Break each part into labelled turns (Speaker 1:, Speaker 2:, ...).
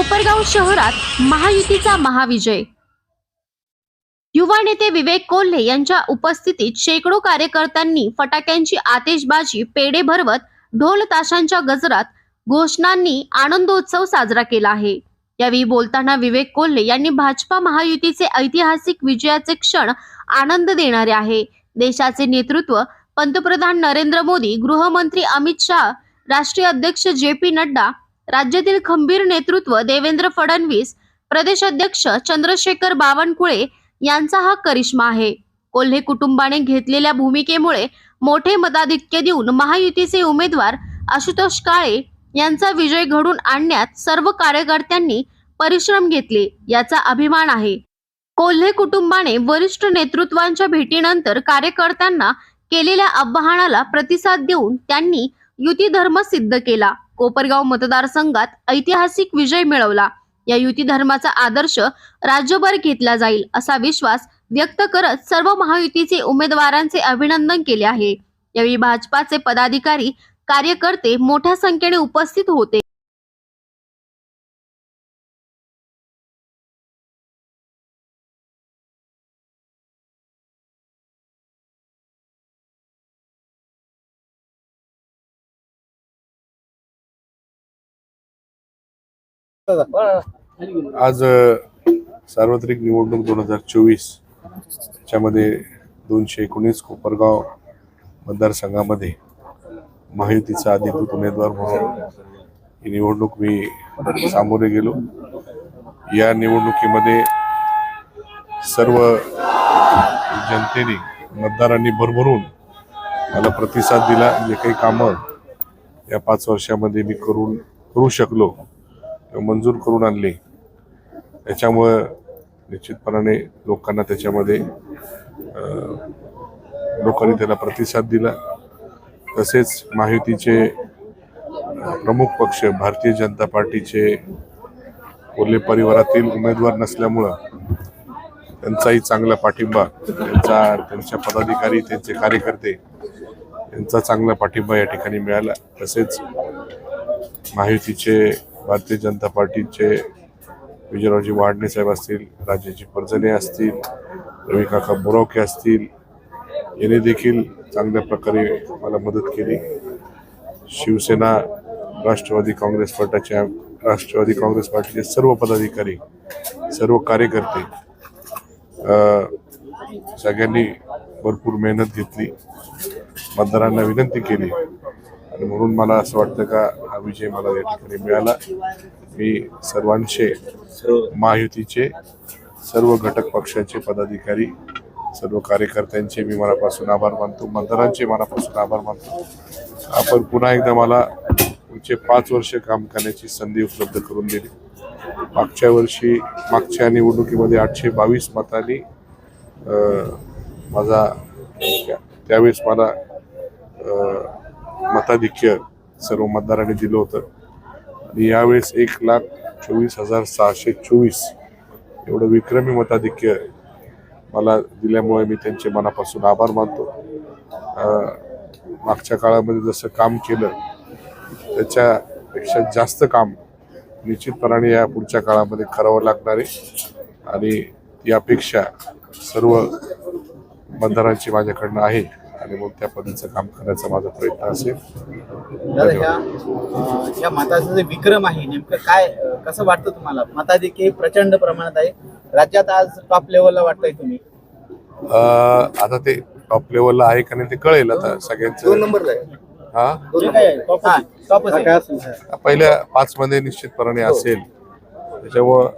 Speaker 1: कोपरगाव शहरात महायुतीचा महाविजय. युवा नेते विवेक कोल्हे यांच्या उपस्थितीत शेकडो कार्यकर्त्यांनी फटाक्यांची आतिषबाजी पेढे भरवत ढोल ताशांच्या गजरात घोषणांनी आनंदोत्सव साजरा केला आहे. यावेळी बोलताना विवेक कोल्हे यांनी भाजपा महायुतीचे ऐतिहासिक विजयाचे क्षण आनंद देणारे आहे. देशाचे नेतृत्व पंतप्रधान नरेंद्र मोदी गृहमंत्री अमित शाह राष्ट्रीय अध्यक्ष जे पी नड्डा राज्यातील खंबीर नेतृत्व देवेंद्र फडणवीस प्रदेशाध्यक्ष चंद्रशेखर बावनकुळे यांचा हा करिश्मा आहे. कोल्हे कुटुंबाने घेतलेल्या भूमिकेमुळे मोठे मताधिक्य देऊन महायुतीचे उमेदवार आशुतोष काळे यांचा विजय घडून आणण्यात सर्व कार्यकर्त्यांनी परिश्रम घेतले याचा अभिमान आहे. कोल्हे कुटुंबाने वरिष्ठ नेतृत्वांच्या भेटीनंतर कार्यकर्त्यांना केलेल्या आव्हानाला प्रतिसाद देऊन त्यांनी युती धर्म सिद्ध केला. कोपरगाव मतदारसंघात ऐतिहासिक विजय मिळवला. या युती धर्माचा आदर्श राज्यभर घेतला जाईल असा विश्वास व्यक्त करत सर्व महायुतीचे उमेदवारांचे अभिनंदन केले आहे. यावेळी भाजपाचे पदाधिकारी कार्यकर्ते मोठ्या संख्येने उपस्थित होते.
Speaker 2: आज सार्वत्रिक निवडणूक दोन हजार चोवीस त्याच्यामध्ये दोनशे एकोणीस कोपरगाव मतदारसंघामध्ये महायुतीचा अधिकृत उमेदवार म्हणून ही निवडणूक मी सामोरे गेलो. या निवडणुकीमध्ये सर्व जनतेने मतदारांनी भरभरून मला प्रतिसाद दिला. जे काही कामं या पाच वर्षामध्ये मी करून करू शकलो मंजूर करून आणले. त्याच्यामुळं निश्चितपणाने लोकांना त्याच्यामध्ये लोकांनी त्याला प्रतिसाद दिला. तसेच माहितीचे प्रमुख पक्ष भारतीय जनता पार्टीचे कोल्हे परिवारातील उमेदवार नसल्यामुळं त्यांचाही चांगला पाठिंबा त्यांचा त्यांच्या पदाधिकारी त्यांचे कार्यकर्ते यांचा चांगला पाठिंबा या ठिकाणी मिळाला. तसेच महायुतीचे भारतीय जनता पार्टीचे विजयरावजी वाडणे साहेब असतील राजाजी पर्जने असतील रवी काका बोरावके असतील याने देखील चांगल्या प्रकारे मला मदत केली. शिवसेना राष्ट्रवादी काँग्रेस पक्षाच्या राष्ट्रवादी काँग्रेस पार्टीचे सर्व पदाधिकारी सर्व कार्यकर्ते सगळ्यांनी भरपूर मेहनत घेतली. मतदारांना विनंती केली. आणि म्हणून मला असं वाटतं का विजय मला या ठिकाणी मिळाला. मी सर्वांचे महायुतीचे सर्व घटक पक्षाचे पदाधिकारी सर्व कार्यकर्त्यांचे मी मनापासून आभार मानतो. मतदारांचे मनापासून आभार मानतो. आपण पुन्हा एकदा मला पुढचे पाच वर्ष काम करण्याची संधी उपलब्ध करून दिली. मागच्या वर्षी मागच्या निवडणुकीमध्ये आठशे बावीस मतांनी माझा त्या- त्यावेळेस मला मताधिक्य सर्व मतदारांनी दिलं होतं. आणि यावेळेस एक लाख चोवीस हजार सहाशे चोवीस एवढं विक्रमी मताधिक्य मला दिल्यामुळे मी त्यांचे मनापासून आभार मानतो. मागच्या काळामध्ये जसं काम केलं त्याच्यापेक्षा जास्त काम निश्चितपणाने या पुढच्या काळामध्ये करावं लागणार आहे. आणि यापेक्षा सर्व मतदारांची माझ्याकडनं आहे. आणि मग त्या पद्धतीचं काम करण्याचा माझा प्रयत्न असेल.
Speaker 3: या मताचा जे विक्रम आहे नेमकं काय कसं वाटतं तुम्हाला? मताधिक्य प्रचंड प्रमाणात आहे. राज्यात आज टॉप लेवलला वाटतंय तुम्ही.
Speaker 2: अं, आता ते टॉप लेवलला आहे का नाही ते कळेल आता सगळ्यांचं.
Speaker 3: नंबरला
Speaker 2: हा? पहिल्या पाच मध्ये निश्चितपणाने असेल. त्याच्यामुळं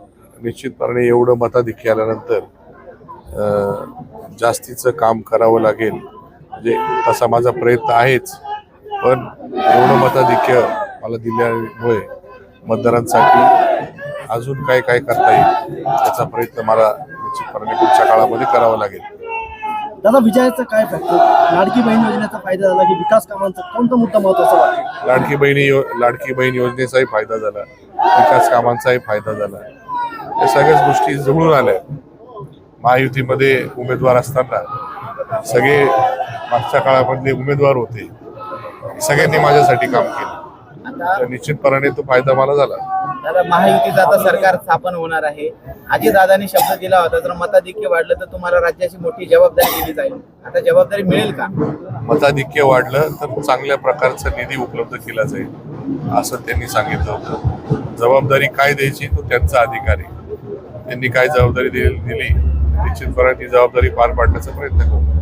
Speaker 2: निश्चितपणाने एवढं मताधिक्य आल्यानंतर अं, जास्तीचं काम करावं लागेल. म्हणजे तसा माझा प्रयत्न आहेच. पण एवढं मताधिक्य मला दिल्यामुळे मतदारांसाठी अजून काय काय करता येईल त्याचा प्रयत्न मला निश्चितपणाने पुढच्या काळामध्ये करावा लागेल.
Speaker 4: दादा विजयाचा काय फॅक्टर? लाडकी बहीण योजनेचा फायदा झाला की विकास कामांचा कोणता मुद्दा महत्त्वाचा वाटतो?
Speaker 2: लाडकी बहिणी यो- लाडकी बहीण योजनेचाही फायदा झाला. विकास कामांचाही फायदा झाला. या सगळ्याच गोष्टी जुळून आल्या. महायुतीमध्ये उमेदवार असताना सगळे मागच्या काळामधले उमेदवार होते. सगळ्यांनी माझ्यासाठी काम केलं. तर निश्चितपणाने तो फायदा मला झाला.
Speaker 3: दादा महायुतीचं आता सरकार स्थापन होणार आहे. अजितदादांनी शब्द दिला होता जर मताधिक्य वाढलं तर तुम्हाला राज्याची मोठी जबाबदारी दिली जाईल. आता जबाबदारी मिळेल का?
Speaker 2: मताधिक्य वाढलं तर चांगल्या प्रकारचा निधी उपलब्ध केला जाईल असं त्यांनी सांगितलं होतं. जबाबदारी काय द्यायची तो त्यांचा अधिकार आहे. त्यांनी काय जबाबदारी दिली दिली निश्चितपणे ती जबाबदारी पार पाडण्याचा प्रयत्न करू.